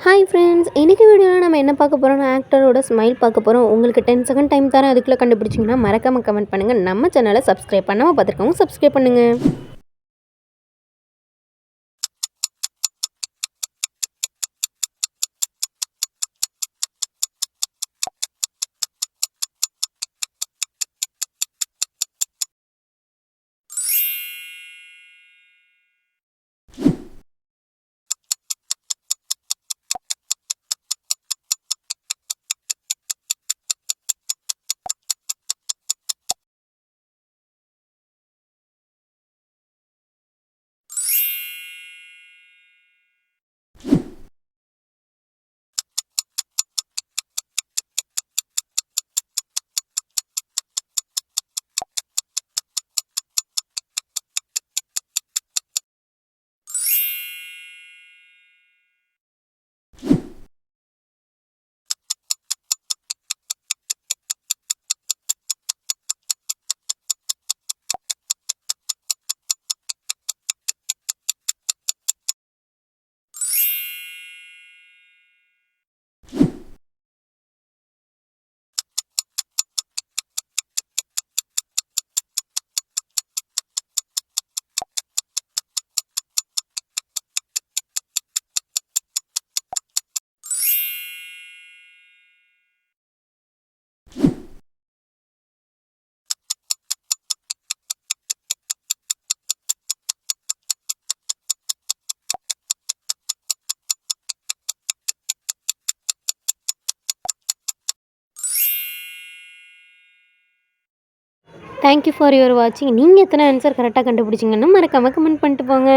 Hi friends இன்றைக்கி வீடியோவில் நம்ம என்ன பார்க்க போகிறோம்னா ஆக்டரோட ஸ்மைல் பார்க்க போகிறோம் உங்களுக்கு டென் செகண்ட் டைம் தரேன் அதுக்குள்ளே கண்டுபிடிச்சிங்கன்னா மறக்காமல் கமெண்ட் பண்ணுங்கள் நம்ம சேனலை சப்ஸ்கிரைப் பண்ணாமல் பார்த்துருக்கவங்க சப்ஸ்கிரைப் பண்ணுங்கள் தேங்க்யூ ஃபார் யுவர் வாட்சிங் நீங்கள் எத்தனை ஆன்சர் கரெக்டாக கண்டுபிடிச்சிங்கன்னு மறக்காமல் கமெண்ட் பண்ணிட்டு போங்க.